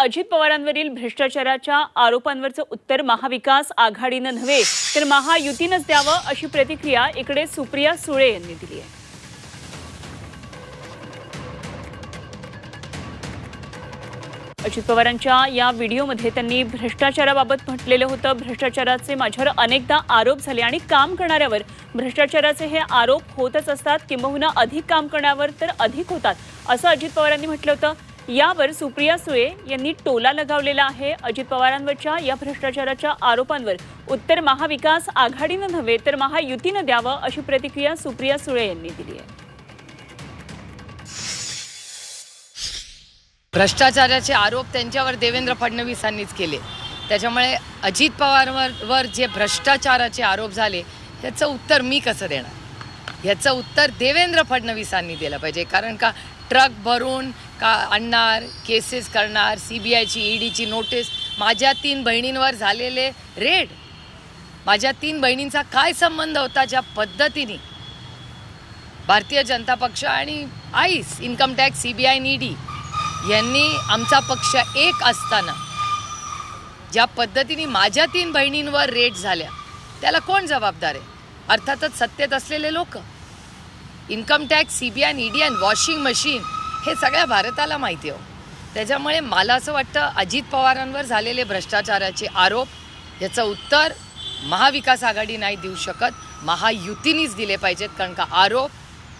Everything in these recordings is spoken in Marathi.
अजित पवारांवरील भ्रष्टाचाराच्या आरोपांवरचं उत्तर महाविकास आघाडीनं नव्हे तर महायुतीनंच द्यावं अशी प्रतिक्रिया इकडे सुप्रिया सुळे यांनी दिली आहे. अजित पवारांच्या या व्हिडिओमध्ये त्यांनी भ्रष्टाचाराबाबत म्हटलेलं होतं. भ्रष्टाचाराचे माझ्यावर अनेकदा आरोप झाले आणि काम करणाऱ्यावर. भ्रष्टाचाराचे हे आरोप होतच असतात. किंबहुना अधिक काम करण्यावर तर अधिक होतात असं अजित पवारांनी म्हटलं होतं. यावर सुप्रिया सुळे यांनी टोला लगावलेला आहे. अजित पवारांवरच्या या भ्रष्टाचाराच्या आरोपांवर उत्तर महाविकास आघाडीनं नव्हे तर महायुतीनं द्यावं अशी प्रतिक्रिया सुप्रिया सुळे यांनी दिली आहे. भ्रष्टाचाराचे आरोप त्यांच्यावर देवेंद्र फडणवीसांनीच केले. त्याच्यामुळे अजित पवारवर वर जे भ्रष्टाचाराचे आरोप झाले त्याचं उत्तर मी कसं देणार? ह्याचं उत्तर देवेंद्र फडणवीसांनी दिलं पाहिजे. कारण का ट्रक भरून का आणणार केसेस करणार सी बी आयची ईडीची नोटीस माझ्या तीन बहिणींवर झालेले रेड माझ्या तीन बहिणींचा काय संबंध होता ज्या पद्धतीने भारतीय जनता पक्ष आणि ice income tax C B I ED यांनी आमचा पक्ष एक असताना ज्या पद्धतीने माझ्या तीन बहिणींवर रेड झाल्या त्याला कोण जबाबदार आहे? अर्थातच सत्तेत असलेले लोक. Income tax C B I ED आणि वॉशिंग मशीन हे सगळ्या भारताला माहिती हो. त्याच्यामुळे मला असं वाटतं अजित पवारांवर झालेले भ्रष्टाचाराचे आरोप याचं उत्तर महाविकास आघाडी नाही देऊ शकत. महायुतीनीच दिले पाहिजेत कारण का आरोप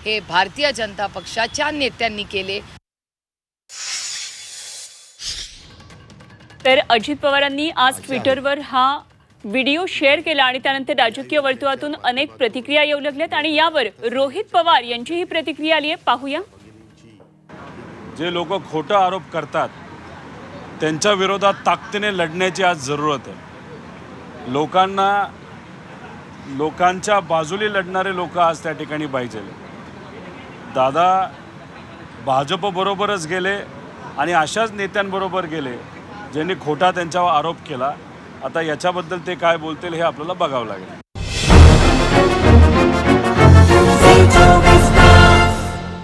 हे भारतीय जनता पक्षाच्या नेत्यांनी केले. तर अजित पवारांनी आज ट्विटरवर हा व्हिडिओ शेअर केला आणि त्यानंतर राजकीय वर्तुळातून अनेक प्रतिक्रिया येऊ लागल्यात आणि यावर रोहित पवार यांची ही प्रतिक्रिया आली आहे. पाहूया. जे लोक खोटं आरोप करतात त्यांच्या विरोधात ताकदीने लढण्याची आज जरूरत आहे. लोकांना लोकांच्या बाजूली लढणारे लोक आज त्या ठिकाणी पाहिजे. दादा भाजपबरोबरच गेले आणि अशाच नेत्यांबरोबर गेले ज्यांनी खोटा त्यांच्यावर आरोप केला. आता याच्याबद्दल ते काय बोलतील हे आपल्याला बघावं लागेल.